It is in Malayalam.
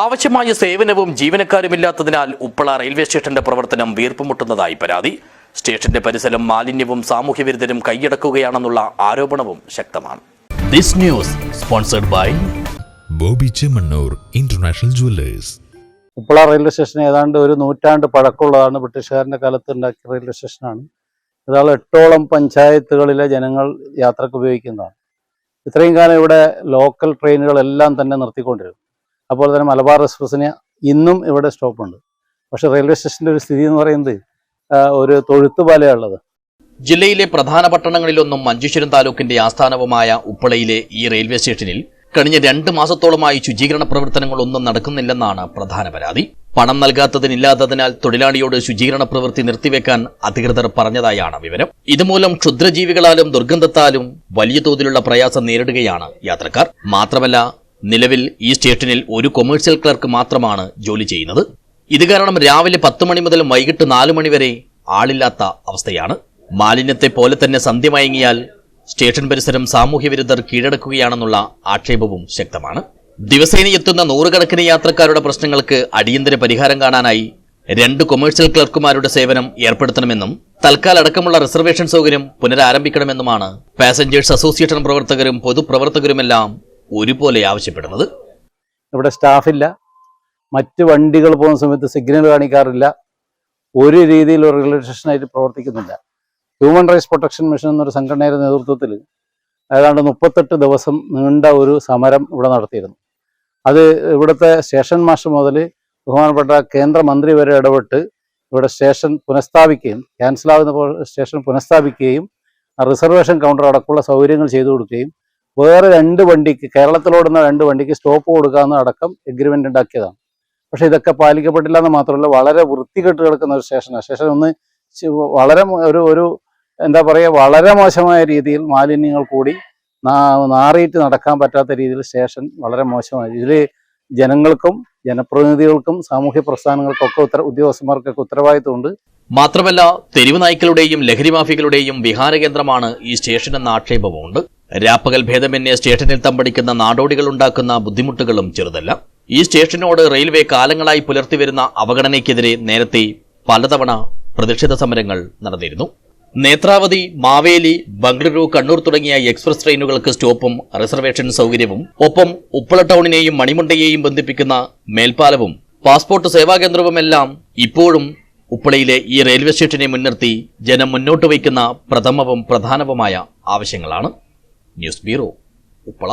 ആവശ്യമായ സേവനവും ജീവനക്കാരുമില്ലാത്തതിനാൽ ഉപ്പള റെയിൽവേ സ്റ്റേഷന്റെ പ്രവർത്തനം വീർപ്പുമുട്ടുന്നതായി പരാതി. സ്റ്റേഷന്റെ പരിസരം മാലിന്യവും സാമൂഹ്യവിരുദ്ധരും കൈയടക്കുകയാണെന്നുള്ള ആരോപണവും ശക്തമാണ്. This news sponsored by Bobby Chemmanur International Jewellers. Uppala railway station ഏതാണ്ട് ഒരു നൂറ്റാണ്ട് പഴക്കമുള്ളതാണ്. ബ്രിട്ടീഷുകാരന്റെ കാലത്ത് ഉണ്ടാക്കിയ റെയിൽവേ സ്റ്റേഷനാണ്. ഇതാൾ എട്ടോളം പഞ്ചായത്തുകളിലെ ജനങ്ങൾ യാത്രയ്ക്ക് ഉപയോഗിക്കുന്നതാണ്. ഇത്രയും കാലം ഇവിടെ ലോക്കൽ ട്രെയിനുകളെല്ലാം തന്നെ നിർത്തിക്കൊണ്ടിരുന്നു. അപ്പോൾ തന്നെ മലബാർ എക്സ്പ്രസ്സിന് ഇന്നും ഇവിടെ സ്റ്റോപ്പുണ്ട്. പക്ഷേ റെയിൽവേ സ്റ്റേഷന്റെ ഒരു സ്ഥിതി എന്ന് പറയുന്നത് ഒരു ഒരു തൊഴുത്തുപാലയുള്ളത് ജില്ലയിലെ പ്രധാന പട്ടണങ്ങളിലൊന്നും മഞ്ചേശ്വരം താലൂക്കിന്റെ ആസ്ഥാനവുമായ ഉപ്പളയിലെ ഈ റെയിൽവേ സ്റ്റേഷനിൽ കഴിഞ്ഞ രണ്ട് മാസത്തോളമായി ശുചീകരണ പ്രവർത്തനങ്ങളൊന്നും നടക്കുന്നില്ലെന്നാണ് പ്രധാന പരാതി. പണം നൽകാത്തതിനില്ലാത്തതിനാൽ തൊഴിലാളിയോട് ശുചീകരണ പ്രവൃത്തി നിർത്തിവെക്കാൻ അധികൃതർ പറഞ്ഞതായാണ് വിവരം. ഇതുമൂലം ക്ഷുദ്രജീവികളാലും ദുർഗന്ധത്താലും വലിയ തോതിലുള്ള പ്രയാസം നേരിടുകയാണ് യാത്രക്കാർ. മാത്രമല്ല നിലവിൽ ഈ സ്റ്റേഷനിൽ ഒരു കൊമേഴ്സ്യൽ ക്ലർക്ക് മാത്രമാണ് ജോലി ചെയ്യുന്നത്. ഇത് കാരണം രാവിലെ പത്ത് മണി മുതൽ വൈകിട്ട് നാലു മണി വരെ ആളില്ലാത്ത അവസ്ഥയാണ്. മാലിന്യത്തെ പോലെ തന്നെ സന്ധ്യ മയങ്ങിയാൽ സ്റ്റേഷൻ പരിസരം സാമൂഹ്യവിരുദ്ധർ കീഴടക്കുകയാണെന്നുള്ള ആക്ഷേപവും ശക്തമാണ്. ദിവസേന എത്തുന്ന നൂറുകണക്കിന് യാത്രക്കാരുടെ പ്രശ്നങ്ങൾക്ക് അടിയന്തര പരിഹാരം കാണാനായി രണ്ട് കൊമേഴ്സ്യൽ ക്ലർക്കുമാരുടെ സേവനം ഏർപ്പെടുത്തണമെന്നും തൽക്കാലടക്കമുള്ള റിസർവേഷൻ സൗകര്യം പുനരാരംഭിക്കണമെന്നുമാണ് പാസഞ്ചേഴ്സ് അസോസിയേഷൻ പ്രവർത്തകരും പൊതുപ്രവർത്തകരുമെല്ലാം ഒരുപോലെ ആവശ്യപ്പെടുന്നത്. ഇവിടെ സ്റ്റാഫില്ല മറ്റ് വണ്ടികൾ പോകുന്ന സമയത്ത് സിഗ്നൽ കാണിക്കാറില്ല. ഒരു രീതിയിൽ റെഗുലേഷനായിട്ട് പ്രവർത്തിക്കുന്നില്ല. ഹ്യൂമൻ റൈറ്റ്സ് പ്രൊട്ടക്ഷൻ മിഷൻ എന്നൊരു സംഘടനയുടെ നേതൃത്വത്തിൽ ഏതാണ്ട് മുപ്പത്തെട്ട് ദിവസം നീണ്ട ഒരു സമരം ഇവിടെ നടത്തിയിരുന്നു. അത് ഇവിടുത്തെ സ്റ്റേഷൻ മാസ്റ്റർ മുതൽ ബഹുമാനപ്പെട്ട കേന്ദ്രമന്ത്രി വരെ ഇടപെട്ട് ഇവിടെ സ്റ്റേഷൻ പുനഃസ്ഥാപിക്കുകയും ക്യാൻസലാകുന്ന സ്റ്റേഷൻ പുനഃസ്ഥാപിക്കുകയും റിസർവേഷൻ കൗണ്ടർ അടക്കമുള്ള സൗകര്യങ്ങൾ ചെയ്തു കൊടുക്കുകയും വേറെ രണ്ട് വണ്ടിക്ക് കേരളത്തിലോടുന്ന രണ്ട് വണ്ടിക്ക് സ്റ്റോപ്പ് കൊടുക്കാമെന്ന് അടക്കം എഗ്രിമെന്റ് ഉണ്ടാക്കിയതാണ്. പക്ഷെ ഇതൊക്കെ പാലിക്കപ്പെട്ടില്ല എന്ന് മാത്രമല്ല വളരെ വൃത്തികെട്ട് കിടക്കുന്ന ഒരു സ്റ്റേഷനാണ് സ്റ്റേഷൻ ഒന്ന് വളരെ ഒരു ഒരു എന്താ പറയുക വളരെ മോശമായ രീതിയിൽ മാലിന്യങ്ങൾ കൂടി നാറിയിട്ട് നടക്കാൻ പറ്റാത്ത രീതിയിൽ സ്റ്റേഷൻ വളരെ മോശമായി. ഇതിൽ ജനങ്ങൾക്കും ജനപ്രതിനിധികൾക്കും സാമൂഹ്യ പ്രസ്ഥാനങ്ങൾക്കൊക്കെ ഉത്തര ഉദ്യോഗസ്ഥന്മാർക്കൊക്കെ ഉത്തരവാദിത്വമുണ്ട്. മാത്രമല്ല തെരുവ് നായ്ക്കളുടെയും ലഹരി മാഫികളുടെയും വിഹാരകേന്ദ്രമാണ് ഈ സ്റ്റേഷൻ എന്ന ആക്ഷേപവുമുണ്ട്. രാപ്പകൽ ഭേദമന്യേ സ്റ്റേഷനിൽ തമ്പടിക്കുന്ന നാടോടികൾ ഉണ്ടാക്കുന്ന ബുദ്ധിമുട്ടുകളും ചെറുതല്ല. ഈ സ്റ്റേഷനോട് റെയിൽവേ കാലങ്ങളായി പുലർത്തിവരുന്ന അവഗണനയ്ക്കെതിരെ നേരത്തെ പലതവണ പ്രതിഷേധ സമരങ്ങൾ നടന്നിരുന്നു. നേത്രാവതി മാവേലി ബംഗളൂരു കണ്ണൂർ തുടങ്ങിയ എക്സ്പ്രസ് ട്രെയിനുകൾക്ക് സ്റ്റോപ്പും റിസർവേഷൻ സൗകര്യവും ഒപ്പം ഉപ്പള ടൗണിനെയും മണിമുണ്ടയെയും ബന്ധിപ്പിക്കുന്ന മേൽപ്പാലവും പാസ്പോർട്ട് സേവാകേന്ദ്രവുമെല്ലാം ഇപ്പോഴും ഉപ്പളയിലെ ഈ റെയിൽവേ സ്റ്റേഷനെ മുൻനിർത്തി ജനം മുന്നോട്ട് വയ്ക്കുന്ന പ്രഥമവും പ്രധാനവുമായ ആവശ്യങ്ങളാണ്. News bureau Uppala.